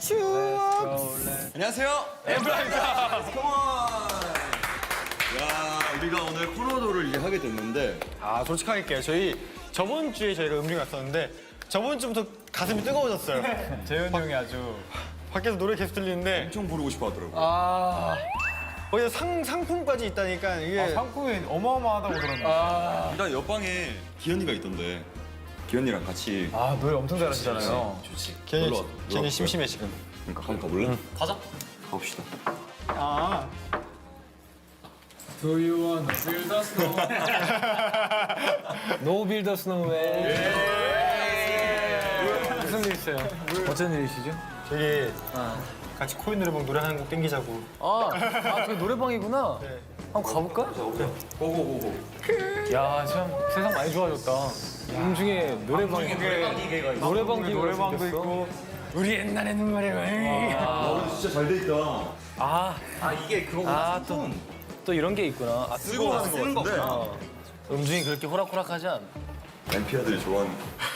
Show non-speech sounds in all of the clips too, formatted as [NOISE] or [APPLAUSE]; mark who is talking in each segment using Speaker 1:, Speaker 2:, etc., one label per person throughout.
Speaker 1: 추억.
Speaker 2: 안녕하세요. 엠플라입니다. 컴온. 야, 우리가 오늘 코너도를 이제 하게 됐는데
Speaker 1: 아 솔직하게 할게요. 저희 저번 주에 저희가 음식 갔었는데 저번 주부터 가슴이 뜨거워졌어요. [LAUGHS]
Speaker 3: 재현이 형이 아주
Speaker 1: 밖에서 노래 계속 들리는데
Speaker 2: 엄청 부르고 싶어 하더라고요.
Speaker 3: 아,
Speaker 1: 거기서 상 상품까지 있다니까 이게
Speaker 3: 상품이 어마어마하다고 들었는데 아,
Speaker 2: 일단 옆방에 기현이가 있던데 기현이랑 같이
Speaker 3: 노래 엄청 잘하시잖아요
Speaker 2: 좋지.
Speaker 1: 괜히
Speaker 2: 놀러 와, 놀러
Speaker 1: 괜히
Speaker 2: 와.
Speaker 1: 심심해 지금.
Speaker 2: 그러니까 한번 가볼래? 가자. 가봅시다.
Speaker 1: 아
Speaker 3: Do you wanna build a snow? [LAUGHS] No build a snowman 무슨 일 있어요? 어쩐 일이시죠?
Speaker 1: 저기 같이 코인 노래방 노래 하는 곡 땡기자고.
Speaker 3: 아, 아 저기 노래방이구나
Speaker 1: 네.
Speaker 3: 한번 가볼까? 고고고고 야, 참 세상 많이 좋아졌다 음 중에 노래방이 노래방 노래방도 있고 우리 옛날에는 말이야
Speaker 2: 아, 진짜 잘 돼 있다.
Speaker 3: 아, 아 이게 그거구나. 아, 또, 또 이런 게 있구나. 아,
Speaker 2: 쓰고 하는 거 같은데.
Speaker 3: 어. 음중이 그렇게 호락호락하지 않아.
Speaker 2: 엠피아들이 좋아하는.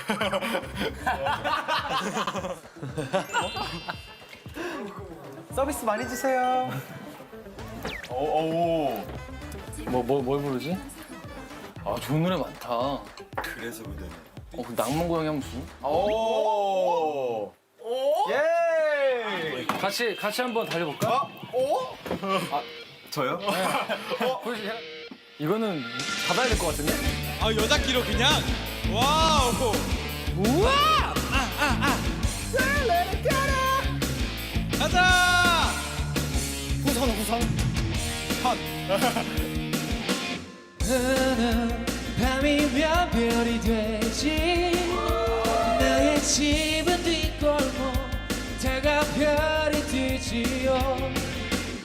Speaker 2: [LAUGHS]
Speaker 1: 서비스 많이 주세요.
Speaker 2: 오.
Speaker 3: 뭐, 뭐, 뭘 부르지? 아, 좋은 노래 많다. 어,
Speaker 2: 그래서 그대.
Speaker 3: 그 낭만 고양이 한번 주
Speaker 1: 오. 예.
Speaker 3: 같이, 같이 한번 달려볼까?
Speaker 2: 저요? [LAUGHS]
Speaker 3: 보여주세요. 이거는 받아야 될 것 같은데?
Speaker 4: 아 여자끼로 그냥 와우 우와 아아아 가자
Speaker 1: 후선 후선. [LAUGHS]
Speaker 5: 밤이면 별이 되지. 나의 집은 뒷골목 다가 별이 되지요.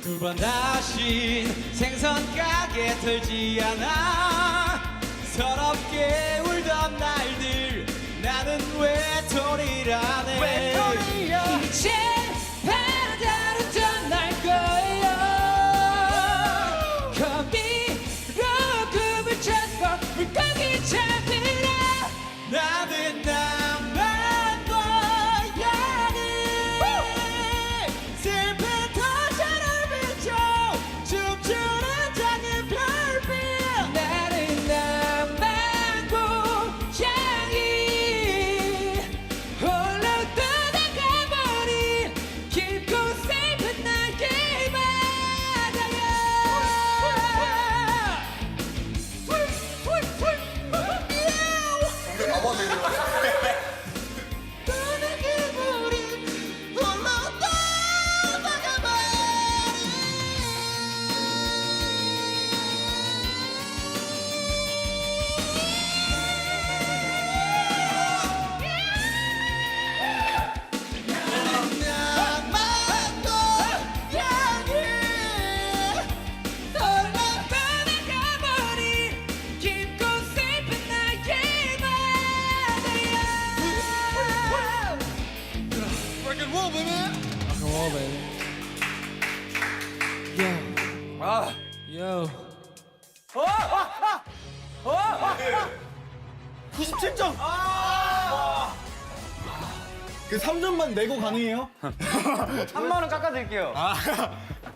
Speaker 4: 두 번 다시 생선 가게 들지 않아. 서럽게 울던 날들 나는 외톨이라네.
Speaker 5: 외톨이야. 이제
Speaker 1: 97점. 그 3점만 내고 가능해요? [LAUGHS]
Speaker 3: 3만 원 깎아드릴게요. 아,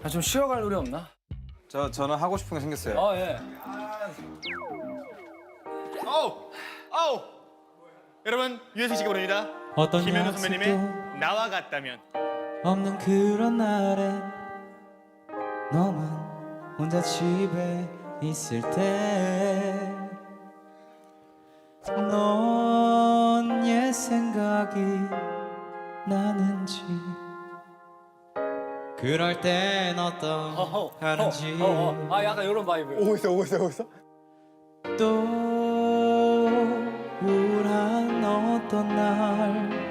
Speaker 3: 좀 쉬어갈 노래 없나?
Speaker 6: 저 저는 하고 싶은 게 생겼어요.
Speaker 3: 아, 예.
Speaker 1: 아우 아우. 여러분 유해승 씨가 부릅니다.
Speaker 5: 어떤
Speaker 1: 김현우 선배님의
Speaker 5: 약속도
Speaker 1: 나와 같다면.
Speaker 5: 없는 그런 날에 너만 혼자 집에 있을 때 넌 옛 생각이 나는지 그럴 땐 어떤 하는지
Speaker 3: 아, 약간 이런 바이브.
Speaker 1: 오고 있어 오고 있어 오고 있어.
Speaker 5: 또 우울한 어떤 날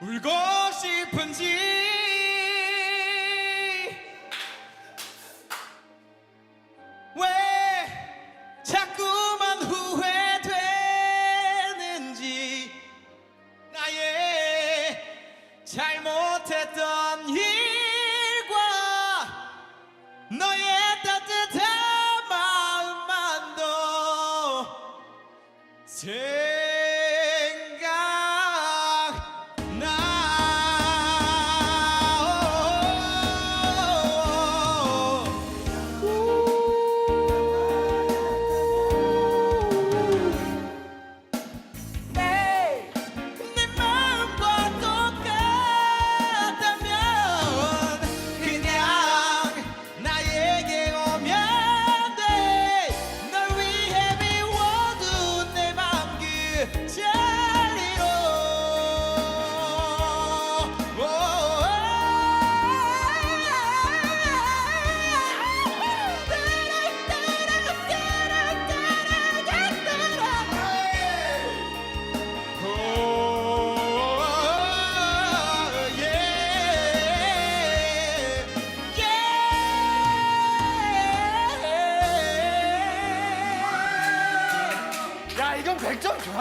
Speaker 5: 울고 싶은지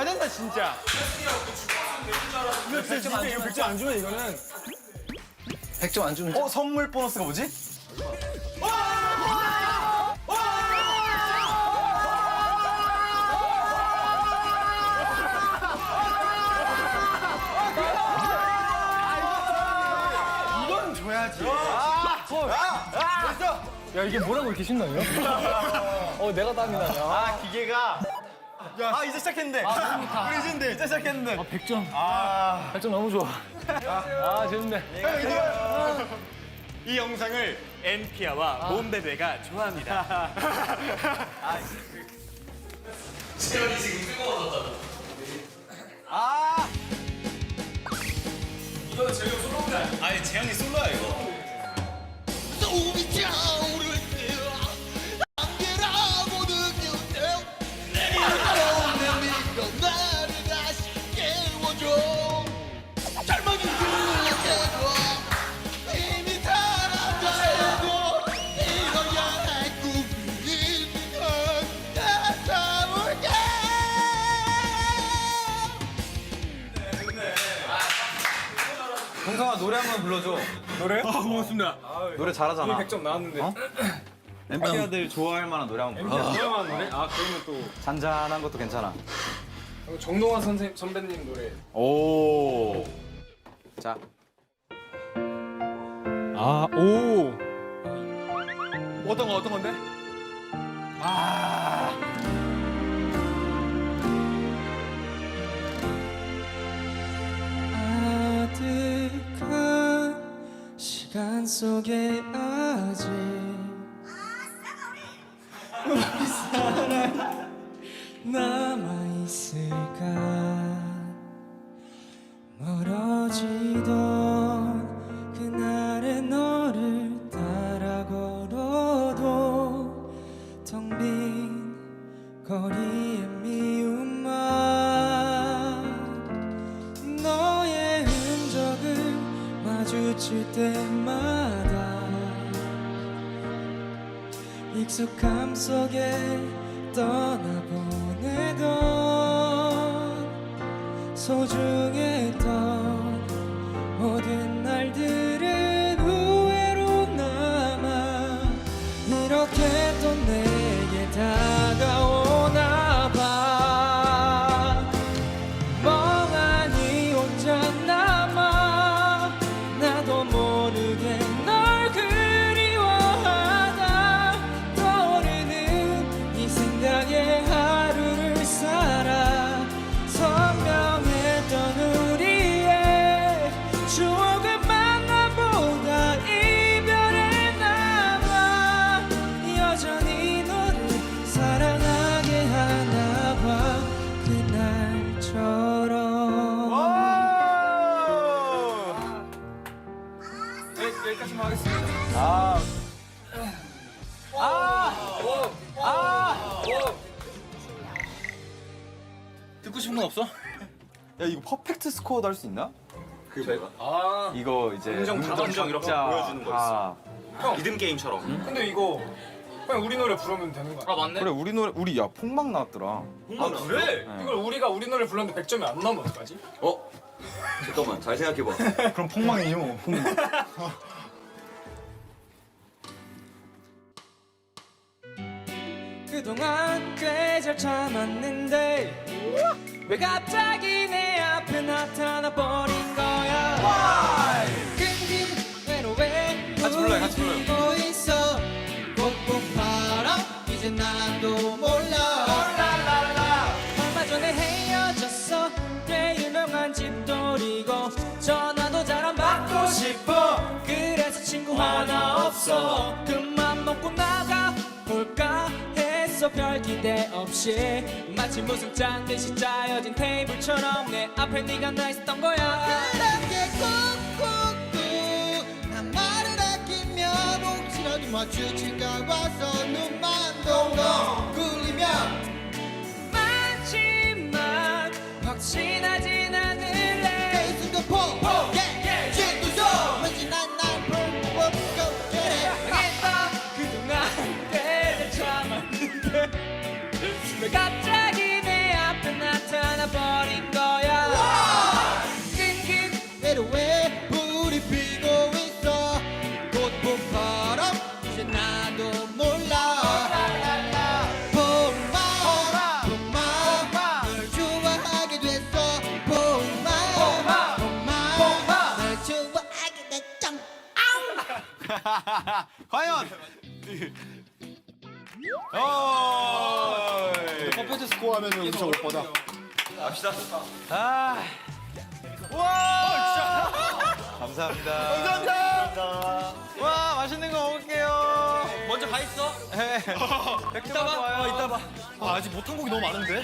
Speaker 1: 100점 줘야 된다 진짜. 이거 진짜 100점 안 주면 100점 안 주면 이거는
Speaker 3: 100점 안 주면
Speaker 1: 어 선물 보너스가 뭐지? 이건 줘야지.
Speaker 3: 야 이게 뭐라고 이렇게 신나요? 어 내가 땀이 나냐
Speaker 1: 아 기계가 아 이제 시작했는데. 우리 이제 이제 시작했는데.
Speaker 3: 100점.
Speaker 1: 아.
Speaker 3: 100점 너무 좋아. 아 재밌네. [LAUGHS]
Speaker 1: 이 영상을 엔피아와 몬베베가 좋아합니다. [LAUGHS]
Speaker 4: 소음이 차오를
Speaker 6: 동성아 노래 한 번 불러줘.
Speaker 1: 노래? 아 고맙습니다.
Speaker 6: 노래 잘하잖아.
Speaker 3: 100점 나왔는데 [LAUGHS]
Speaker 6: 엠피아들 좋아할 만한 노래 한 번 불러.
Speaker 3: 유명한 노래? 아 그러면 또
Speaker 6: 잔잔한 것도 괜찮아.
Speaker 3: 정동환 선생 선배님 노래
Speaker 6: 오. 자.
Speaker 1: 아 오. 어떤 거 어떤 건데?
Speaker 5: 아 속에 아직 우리 사랑 남아 있을까? 멀어지던 그날의 너를 따라 걸어도 텅 빈 거리 익숙함 속에 떠나보내던 소중했던 모든 여기까지만 하겠습니다. 아. 아. 오. 아. 오.
Speaker 3: 듣고 싶은 건 없어?
Speaker 6: 야 이거 퍼펙트 스코어 할수 있나?
Speaker 2: 그게 뭐야?
Speaker 3: 아.
Speaker 6: 이거 이제
Speaker 3: 음정, 음정 이렇게
Speaker 2: 보여주는 거 있어.
Speaker 6: 아.
Speaker 2: 형, 리듬 게임처럼.
Speaker 3: 근데 이거 그냥 우리 노래 부르면 되는 거야. 아 맞네.
Speaker 6: 그래 우리 노래 우리 야 폭망 나왔더라.
Speaker 3: 아 그래? 네. 이걸 우리가 우리 노래 불렀는데 100점이 안 나면 어떡하지?
Speaker 2: 어? 잠깐만 잘 생각해봐. [LAUGHS]
Speaker 1: 그럼 폭망이요. 뭐, 폭망. [LAUGHS]
Speaker 5: 그동안 꽤 잘 참았는데 왜 갑자기 내 앞에 나타나 버린 거야 끈긴 외로움에
Speaker 6: 같이 불러요, 같이 불러요.
Speaker 5: 별 기대 없이 마치 무슨 짠 듯이 짜여진 테이블처럼 내 앞에 네가 나 있었던 거야.
Speaker 4: 그렇게 꾹꾹꾹 난 말을 아끼며 혹시라도 마주칠까 봐서 눈만 동동
Speaker 5: 왜 갑자기 내 앞에 나타나 버린 거야? 끈끈
Speaker 4: 외로움에 불이 피고 있어? 꽃봄바람? 이제 나도 몰라. 봄만 봄만 널 좋아하게 됐어. 봄만 봄만 널 좋아하게 됐죠 [LAUGHS]
Speaker 6: 과연
Speaker 1: 퍼펙트 스코어 하면 엄청 올 거다.
Speaker 6: 아. 와! 감사합니다. 감사합니다. 와, 맛있는 거 먹을게요.
Speaker 3: 먼저 가 있어
Speaker 6: 네. [LAUGHS] 백두만 좋아요. 이따 봐.
Speaker 1: 아, 아직 못한 곡이 너무 많은데?